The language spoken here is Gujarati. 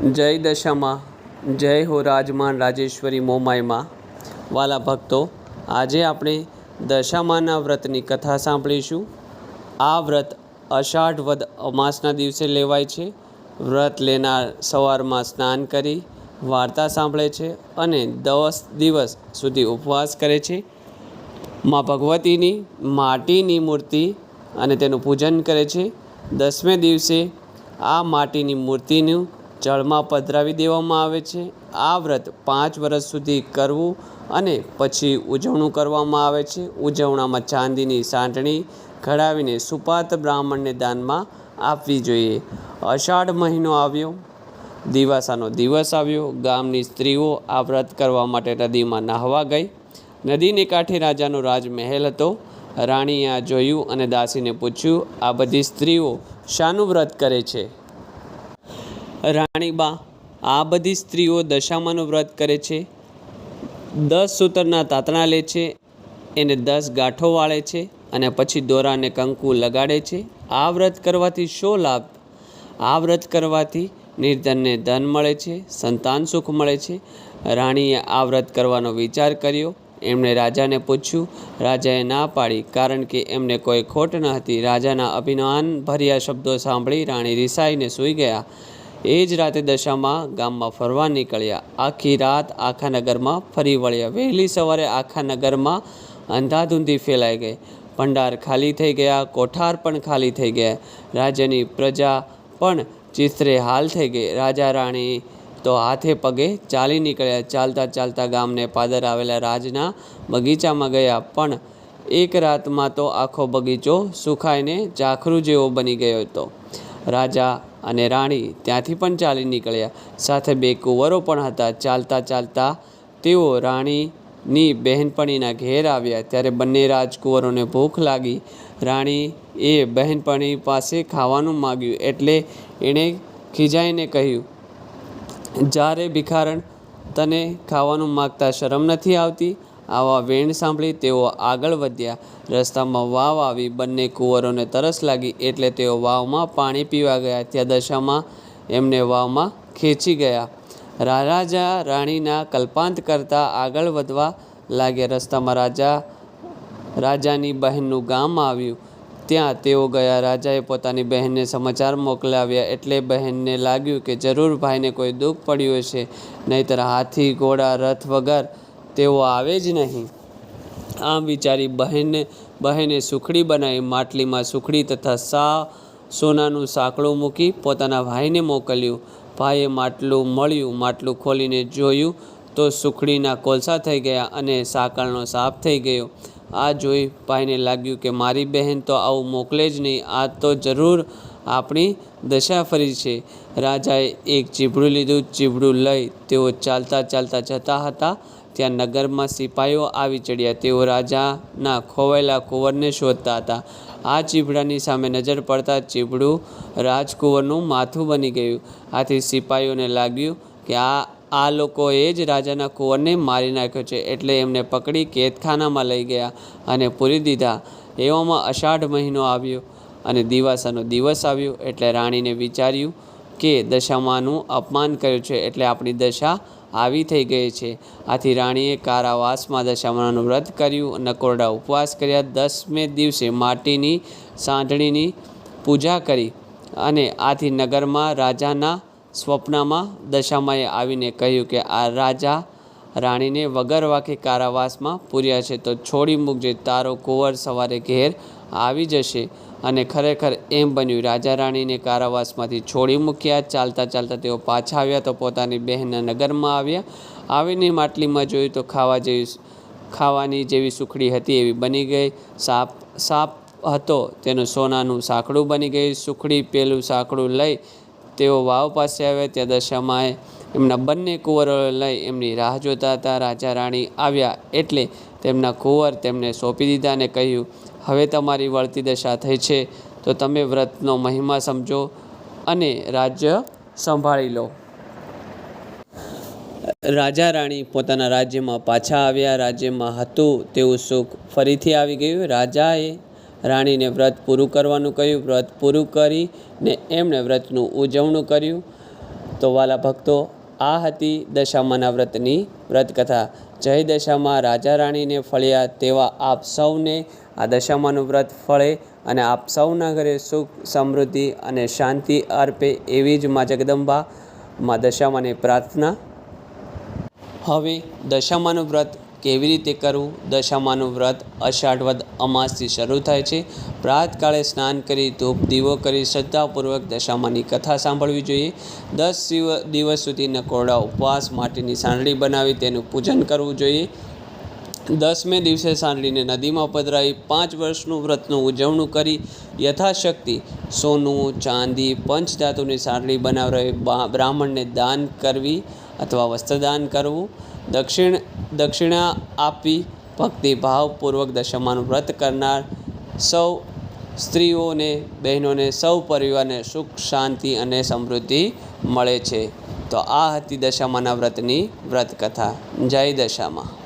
જય દશામાં, જય હો રાજમાન રાજેશ્વરી મોમાયમાં વાલા ભક્તો, આજે આપણે દશામાના વ્રતની કથા સાંભળીશું. આ વ્રત અષાઢ વદ અમાસના દિવસે લેવાય છે. વ્રત લેનાર સવારમાં સ્નાન કરી વાર્તા સાંભળે છે અને દસ દિવસ સુધી ઉપવાસ કરે છે. માં ભગવતીની માટીની મૂર્તિ અને તેનું પૂજન કરે છે. દસમે દિવસે આ માટીની મૂર્તિનું જળમાં પધરાવી દેવામાં આવે છે. આ વ્રત પાંચ વર્ષ સુધી કરવું અને પછી ઉજવણું કરવામાં આવે છે. ઉજવણામાં ચાંદીની સાંટણી ઘડાવીને સુપાત્ર બ્રાહ્મણને દાનમાં આપવી જોઈએ. અષાઢ મહિનો આવ્યો. દિવાસાનો દિવસ આવ્યો. ગામની સ્ત્રીઓ આ વ્રત કરવા માટે નદીમાં નાહવા ગઈ. નદીને કાંઠે રાજાનો રાજમહેલ હતો. રાણીએ આ જોયું અને દાસીને પૂછ્યું, આ બધી સ્ત્રીઓ શાનું વ્રત કરે છે? રાણીબા, આ બધી સ્ત્રીઓ દશામાનું વ્રત કરે છે. દસ સૂતરના તાતણા લે છે, એને દસ ગાંઠો વાળે છે અને પછી દોરાને કંકુ લગાડે છે. આ વ્રત કરવાથી શો લાભ? આ વ્રત કરવાથી નિર્ધનને ધન મળે છે, સંતાન સુખ મળે છે. રાણીએ આ વ્રત કરવાનો વિચાર કર્યો. એમણે રાજાને પૂછ્યું, રાજાએ ના પાડી, કારણ કે એમને કોઈ ખોટ ન હતી. રાજાના અભિમાન ભર્યા શબ્દો સાંભળી રાણી રિસાઈને સૂઈ ગયા. એ જ રાતે દશામાં ગામમાં ફરવા નીકળ્યા. આખી રાત આખા નગરમાં ફરી વળ્યા. વહેલી સવારે આખા નગરમાં અંધાધૂંધી ફેલાઈ ગઈ. ભંડાર ખાલી થઈ ગયા, કોઠાર પણ ખાલી થઈ ગયા. રાજ્યની પ્રજા પણ ચિત્રે હાલ થઈ ગઈ. રાજા રાણી તો હાથે પગે ચાલી નીકળ્યા. ચાલતા ચાલતા ગામને પાદર આવેલા રાજના બગીચામાં ગયા. પણ એક રાતમાં તો આખો બગીચો સુખાઈને ઝાખરું જેવો બની ગયો હતો. રાજા અને રાણી ત્યાંથી પણ ચાલી નીકળ્યા. સાથે બે કુંવરો પણ હતા. ચાલતા ચાલતા તેઓ રાણીની બહેનપણીના ઘેર આવ્યા. ત્યારે બંને રાજકુંવરોને ભૂખ લાગી. રાણી એ બહેનપણી પાસે ખાવાનું માગ્યું એટલે એણે ખીજાઈને કહ્યું જ્યારે ભિખારણ, તને ખાવાનું માગતા શરમ નથી આવતી? આવા વેણ સાંભળી તેઓ આગળ વધ્યા. રસ્તામાં વાવ આવી બંને કુંવરોને તરસ લાગી એટલે તેઓ વાવમાં પાણી પીવા ગયા. ત્યાં દશામાં એમને વાવમાં ખેંચી ગયા. રાજા રાણીના કલ્પાંત કરતાં આગળ વધવા લાગ્યા. રસ્તામાં રાજા, રાજાની બહેનનું ગામ આવ્યું. ત્યાં તેઓ ગયા. રાજાએ પોતાની બહેનને સમાચાર મોકલાવ્યા એટલે બહેનને લાગ્યું કે જરૂર ભાઈને કોઈ દુઃખ પડ્યું હશે, નહીંતર હાથી, ઘોડા, રથ વગર તેઓ આવે જ નહીં. આમ વિચારી બહેનને, બહેને સુખડી બનાવી માટલીમાં સુખડી તથા સા, સોનાનું સાંકળું મૂકી પોતાના ભાઈને મોકલ્યું. ભાઈએ માટલું મળ્યું, માટલું ખોલીને જોયું તો સુખડીના કોલસા થઈ ગયા અને સાંકળનો સાફ થઈ ગયો. આ જોઈ ભાઈને લાગ્યું કે મારી બહેન તો આવું મોકલે જ નહીં, આ તો જરૂર આપણી દશા ફરી છે. રાજાએ એક ચીબડું લીધું ચીબડું લઈ તેઓ ચાલતા ચાલતા જતા હતા ત્યાં નગરમાં સિપાહીઓ આવી ચડ્યા. તેઓ રાજાના ખોવાયેલા કુંવરને શોધતા હતા. આ ચીભડાની સામે નજર પડતા ચીભડું રાજકુંવરનું માથું બની ગયું. આથી સિપાહીઓને લાગ્યું કે આ આ લોકોએ જ રાજાના કુંવરને મારી નાખ્યો છે એટલે એમને પકડી કેદખાનામાં લઈ ગયા અને પૂરી દીધા. એવામાં અષાઢ મહિનો આવ્યો અને દિવાસાનો દિવસ આવ્યો એટલે રાણીને વિચાર્યું કે દશામાનું અપમાન કર્યું છે એટલે આપણી દશા આવી થઈ ગઈ છે. આથી રાણીએ કારાવાસમાં દશામાનું વ્રત કર્યું નકોરડા ઉપવાસ કર્યા. દસમે દિવસે માટીની સાંઢણીની પૂજા કરી અને આથી નગરમાં રાજાના સ્વપ્નમાં દશામાએ આવીને કહ્યું કે આ રાજા રાણીને વગર વાંકે કારાવાસમાં પૂર્યા છે. તો છોડી મૂકજે, તારો કુંવર સવારે ઘેર આવી જશે. અને ખરેખર એમ બન્યું. રાજા રાણીને કારાવાસમાંથી છોડી મૂક્યા. ચાલતા ચાલતા તેઓ પાછા આવ્યા તો પોતાની બહેનના નગરમાં આવ્યા. આવીને માટલીમાં જોયું તો ખાવા જેવી ખાવાની જેવી સુખડી હતી એવી બની ગઈ. સાપ સાપ હતો. તેનું સોનાનું સાંકડું બની ગયું. સુખડી પેલું સાંકડું લઈ તેઓ વાવ પાસે આવ્યા. ત્યાં દશામાએ એમના બંને કુંવરો લઈ એમની રાહ જોતા હતા. રાજા રાણી આવ્યા એટલે તેમના કુંવર તેમને સોંપી દીધા અને કહ્યું હવે તમારી વળતી દશા થઈ છે, તો તમે વ્રતનો મહિમા સમજો અને રાજ્ય સંભાળી લો. રાજા રાણી પોતાના રાજ્યમાં પાછા આવ્યા, રાજ્યમાં હતું તેવું સુખ ફરીથી આવી ગયું. રાજાએ રાણીને વ્રત પૂરું કરવાનું કહ્યું. વ્રત પૂરું કરીને એમણે વ્રતનું ઉજવણું કર્યું. તો વાલા ભક્તો, આ હતી દશામાના વ્રતની વ્રતકથા. જય દશામાં રાજા રાણીને ફળ્યા તેવા આપ સૌને આ દશામાનું વ્રત ફળે અને આપ સૌના ઘરે સુખ, સમૃદ્ધિ અને શાંતિ અર્પે એવી જ મા જગદંબા મા દશામાની પ્રાર્થના. હવે દશામાનું વ્રત કેવી રીતે કરવું? દશામાનું વ્રત અષાઢ વદ અમાસથી શરૂ થાય છે. પ્રાતકાળે સ્નાન કરી, ધૂપ, દીવો કરી, શ્રદ્ધાપૂર્વક દશામાની કથા સાંભળવી જોઈએ. દસ દિવસ સુધી નકોરડા ઉપવાસ માટીની સાંડળી બનાવી તેનું પૂજન કરવું જોઈએ. દસમે દિવસે સાંડલીને નદીમાં પધરાવી પાંચ વર્ષનું વ્રતનું ઉજવણું કરી યથાશક્તિ સોનું, ચાંદી, પંચધાતુની સાંડળી બનાવરાવી બ્રાહ્મણને દાન કરવી અથવા વસ્ત્રદાન કરવું, દક્ષિણ, દક્ષિણા આપી ભક્તિભાવપૂર્વક દશમાનું વ્રત કરનાર સૌ સ્ત્રીઓને બહેનોને, સૌ પરિવારને સુખ, શાંતિ અને સમૃદ્ધિ મળે છે. તો આ હતી દશામાના વ્રતની વ્રત કથા જય દશામાં.